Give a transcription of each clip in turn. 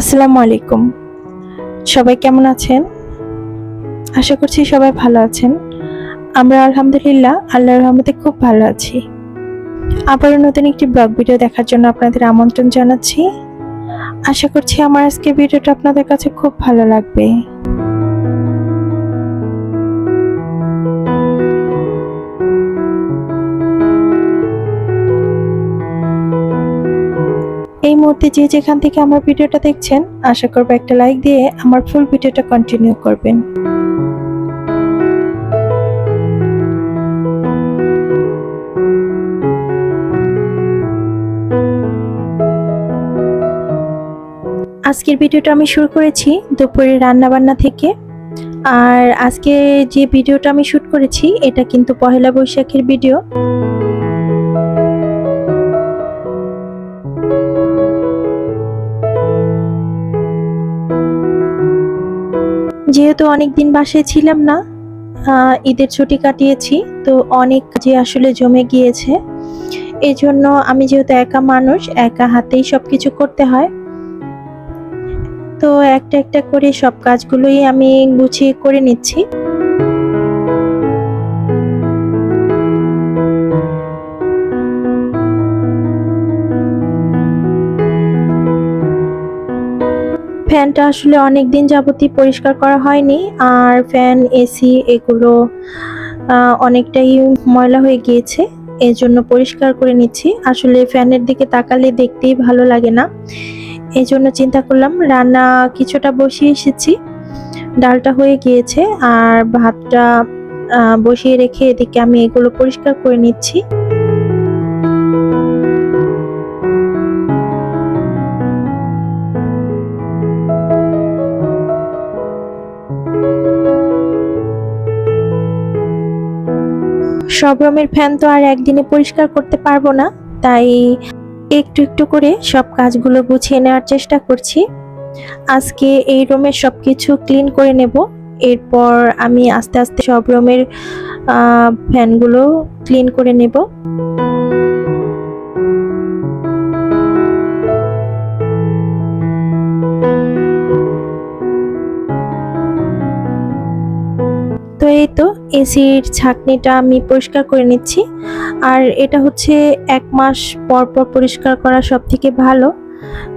আসসালামু আলাইকুম। সবাই কেমন আছেন? আশা করছি সবাই ভালো আছেন। আমরা আলহামদুলিল্লাহ আল্লাহর রহমতে খুব ভালো আছি। আবারও নতুন একটি ব্লগ ভিডিও দেখার জন্য আপনাদের আমন্ত্রণ জানাচ্ছি। আশা করছি আমার আজকে ভিডিওটা আপনাদের কাছে খুব ভালো লাগবে। মুহূর্তে যে যেখান থেকে আমার ভিডিওটা দেখছেন, আশা করব একটা লাইক দিয়ে আমার ফুল ভিডিওটা কন্টিনিউ করবেন। আজকের ভিডিওটা আমি শুরু করেছি দুপুরে রান্না বান্না থেকে। আর আজকে যে ভিডিওটা আমি শুট করেছি, এটা কিন্তু পহেলা বৈশাখের ভিডিও যেহেতু অনেক দিন বাসায় ছিলাম না ঈদের ছুটি কাটিয়েছি, তো অনেক কাজে আসলে জমে গিয়েছে। এই জন্য আমি যেহেতু একা মানুষ, একা হাতেই সব কিছু করতে হয়। তো একটা একটা করে সব কাজগুলোই আমি গুছিয়ে করে নিচ্ছি। ফ্যানটা আসলে অনেক দিন যাবতই পরিষ্কার করা হয়নি। আর ফ্যান, এসি এগুলো অনেকটাই ময়লা হয়ে গিয়েছে। এই জন্য পরিষ্কার করে নিচ্ছি। আসলে ফ্যানের দিকে তাকালে দেখতেই ভালো লাগে না। এই জন্য চিন্তা করলাম, রান্না কিছুটা বসিয়ে এসেছি। ডালটা হয়ে গিয়েছে আর ভাতটা বসিয়ে রেখে এদিকে আমি এগুলো পরিষ্কার করে নিচ্ছি। সব রুমের ফ্যান তো আর একদিনে পরিষ্কার করতে পারব না, তাই একটু একটু করে সব কাজগুলো গুছিয়ে নেওয়ার চেষ্টা করছি। আজকে এই রুমের সব কিছু ক্লিন করে নেব, এরপর আমি আস্তে আস্তে সব রুমের ফ্যানগুলো ক্লিন করে নেব। এসির ছাকনিটা আমি পরিষ্কার করে নিচ্ছি। আর এটা হচ্ছে এক মাস পর পর পরিষ্কার করা সব থেকে ভালো।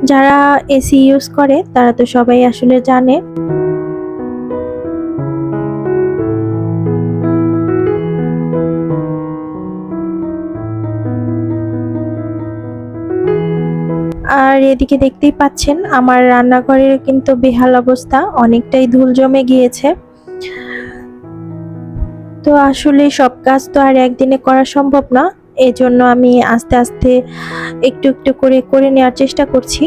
যারা এসি ইউজ করে, তারা তো সবাই আসলে জানে। আর এদিকে দেখতেই পাচ্ছেন, আমার রান্নাঘরের কিন্তু বেহাল অবস্থা, অনেকটাই ধুল জমে গিয়েছে। তো আসলে সব কাজ তো আর একদিনে করা সম্ভব না। এই জন্য আমি আস্তে আস্তে একটু একটু করে করে নেওয়ার চেষ্টা করছি।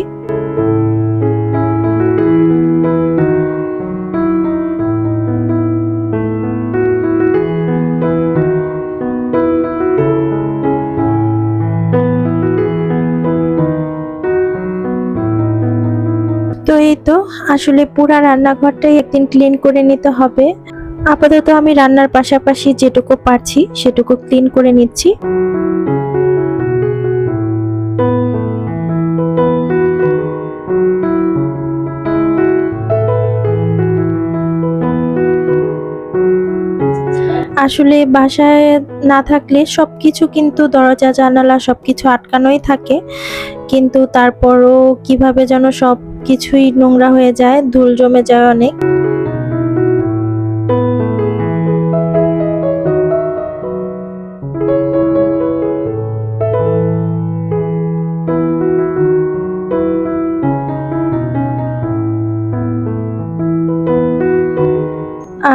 তো এই তো, আসলে পুরা রান্নাঘরটাই একদিন ক্লিন করে নিতে হবে। আপাতত আমি রান্নার পাশাপাশি যেটুকু পারছি, সেটুকু ক্লিন করে নিচ্ছি। আসলে বাসায় না থাকলে সবকিছু কিন্তু দরজা, জানালা সবকিছু আটকানোই থাকে। কিন্তু তারপরও কীভাবে যেন সব কিছুই নোংরা হয়ে যায়, ধুল জমে যায় অনেক।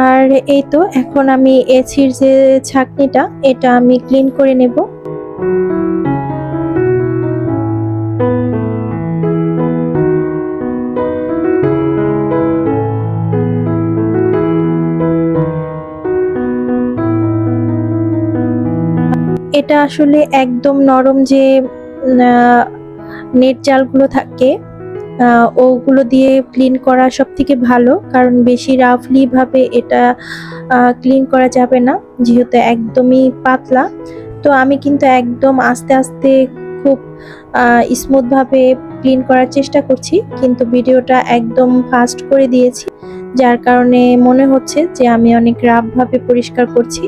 আর এই তো, এখন আমি এসির যে ছাকনিটা, এটা আমি ক্লিন করে নেব। এটা আসলে একদম নরম যে নেট জালগুলো থাকে ওগুলো দিয়ে ক্লিন করা সব থেকে ভালো, কারণ বেশি রাফলি ভাবে এটা ক্লিন করা যাবে না, যেহেতু একদমই পাতলা। তো আমি কিন্তু একদম আস্তে আস্তে খুব খুব স্মুথভাবে ক্লিন করার চেষ্টা করছি, কিন্তু ভিডিওটা একদম ফাস্ট করে দিয়েছি, যার কারণে মনে হচ্ছে যে আমি অনেক রাফভাবে পরিষ্কার করছি।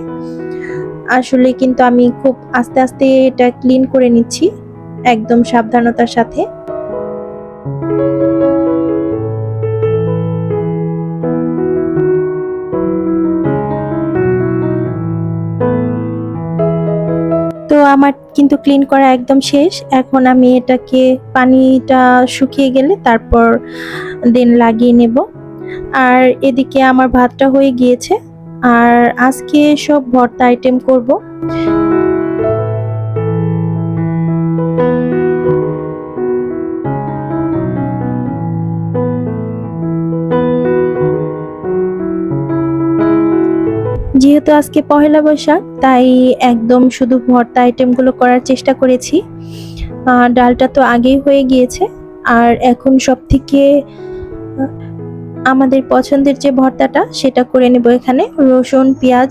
আসলে কিন্তু আমি খুব আস্তে আস্তে এটা ক্লিন করে নিচ্ছি, একদম সাবধানতার সাথে। তো আমার কিন্তু ক্লিন করা একদম শেষ। এখন আমি এটাকে পানিটা শুকিয়ে গেলে তারপর দেন লাগিয়ে নেব। আর এদিকে আমার ভাতটা হয়ে গিয়েছে। আর আজকে সব ভর্তা আইটেম করব। যেহেতু আজকে পহেলা বৈশাখ, তাই একদম শুধু ভর্তা আইটেমগুলো করার চেষ্টা করেছি। ডালটা তো আগেই হয়ে গিয়েছে। আর এখন সব থেকে আমাদের পছন্দের যে ভর্তাটা, সেটা করে নেব এখানে। রসুন, পেঁয়াজ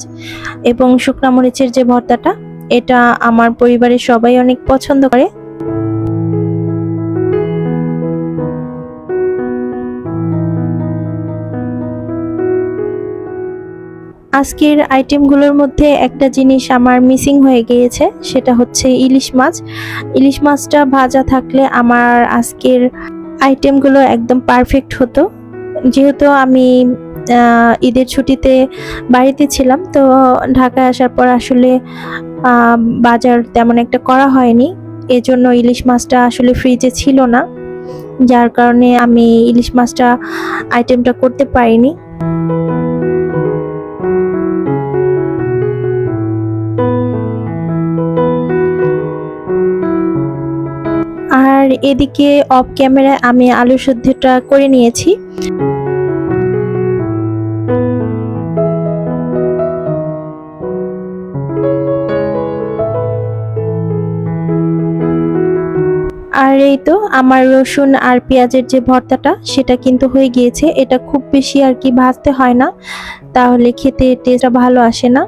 এবং শুকনা মরিচের যে ভর্তাটা, এটা আমার পরিবারের সবাই অনেক পছন্দ করে। আজকের আইটেমগুলোর মধ্যে একটা জিনিস আমার মিসিং হয়ে গিয়েছে, সেটা হচ্ছে ইলিশ মাছ। ইলিশ মাছটা ভাজা থাকলে আমার আজকের আইটেমগুলো একদম পারফেক্ট হতো। যেহেতু আমি ঈদের ছুটিতে বাড়িতে ছিলাম, তো ঢাকায় আসার পর আসলে বাজার তেমন একটা করা হয়নি। এজন্য ইলিশ মাছটা আসলে ফ্রিজে ছিল না, যার কারণে আমি ইলিশ মাছটা আইটেমটা করতে পারিনি। এদিকে অফ ক্যামেরায় আমি আলু সেদ্ধটা করে নিয়েছি। আর এই তো আমার রসুন আর পেঁয়াজের যে ভর্তাটা, সেটা কিন্তু হয়ে গিয়েছে। এটা খুব বেশি আর কি ভাজতে হয় না। তাহলে খেতে টেস্টটা ভালো আসে না।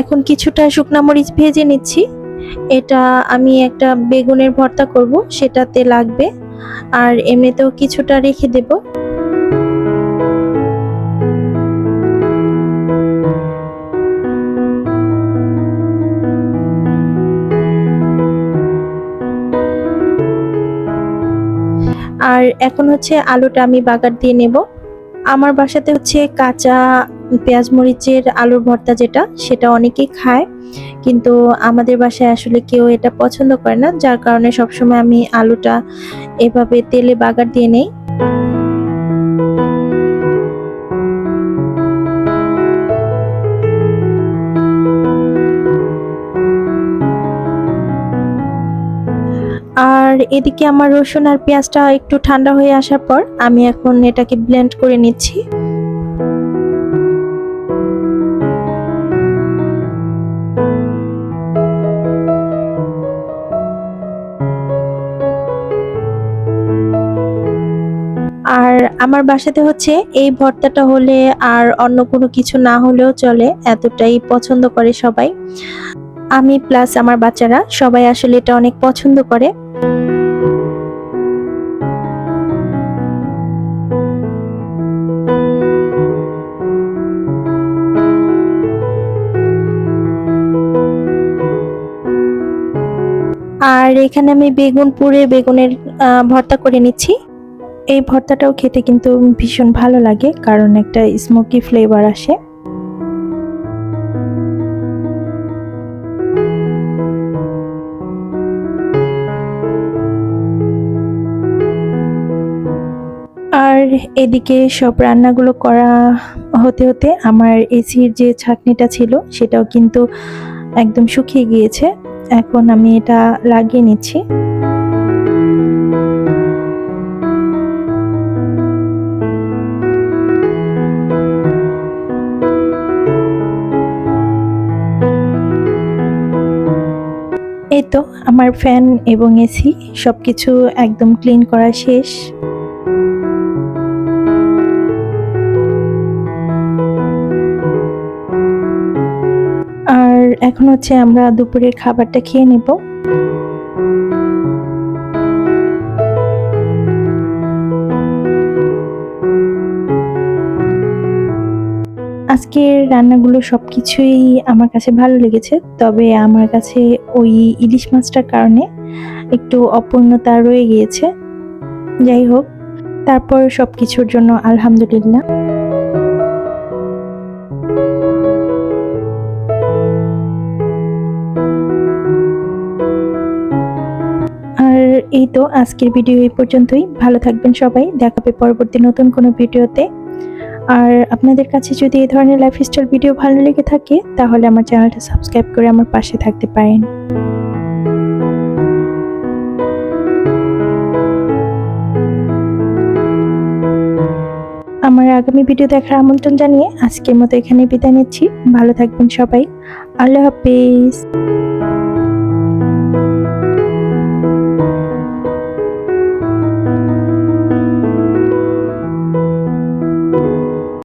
এখন কিছুটা শুকনা মরিচ ভেজে নিচ্ছি। এটা আমি একটা বেগুনের ভর্তা করব, সেটাতে লাগবে। আর এমনিতেও কিছুটা রেখে দেব। আর এখন হচ্ছে আলুটা আমি বাগার দিয়ে নেব। আমার বাসাতে হচ্ছে কাঁচা পেঁয়াজ মরিচের আলুর ভর্তা যেটা, সেটা অনেকেই খায়। কিন্তু আমাদের বাসায় আসলে কেউ এটা পছন্দ করে না। যার কারণে সবসময় আমি আলুটা এভাবে তেলে বাগার দিয়ে নেই। আর এদিকে আমার রসুন আর পেঁয়াজটা একটু ঠান্ডা হয়ে আসার পর আমি এখন এটাকে ব্লেন্ড করে নিচ্ছি। আর আমার বাসাতে হচ্ছে এই ভর্তাটা হলে আর অন্য কোনো কিছু না হলেও চলে, এতটাই পছন্দ করে সবাই। আমি প্লাস আমার বাচ্চারা সবাই আসলে এটা অনেক পছন্দ করে। আর এখানে আমি বেগুন পুড়ে বেগুনের ভর্তা করে নিচ্ছি। এই ভর্তাটাও খেতে কিন্তু ভীষণ ভালো লাগে, কারণ একটা স্মোকি ফ্লেভার আসে। আর এদিকে সব রান্নাগুলো করা হতে হতে আমার এসির যে ছাঁকনিটা ছিল, সেটাও কিন্তু একদম শুকিয়ে গিয়েছে। এখন আমি এটা লাগিয়ে নিচ্ছি। তো আমার ফ্যান এবং এসি সব কিছু একদম ক্লিন করা শেষ। আর এখন হচ্ছে আমরা দুপুরের খাবারটা খেয়ে নেব। আজকের রান্নাগুলো সব কিছুই আমার কাছে ভালো লেগেছে, তবে আমার কাছে ওই ইলিশ মাছটার কারণে একটু অপূর্ণতা রয়ে গিয়েছে। যাই হোক, তারপর সব কিছুর জন্য আলহামদুলিল্লাহ। আর এই তো আজকের ভিডিও এই পর্যন্তই। ভালো থাকবেন সবাই। দেখাবে পরবর্তী নতুন কোনো ভিডিওতে। আর আপনাদের কাছে যদি এই ধরনের লাইফস্টাইল ভিডিও ভালো লেগে থাকে, তাহলে আমার চ্যানেলটা সাবস্ক্রাইব করে আমার পাশে থাকতে পারেন। আমার আগামী ভিডিও দেখার আমন্ত্রণ জানিয়ে আজকের মতো এখানে বিদায় নিচ্ছি। ভালো থাকবেন সবাই। আল্লাহ হাফিজ।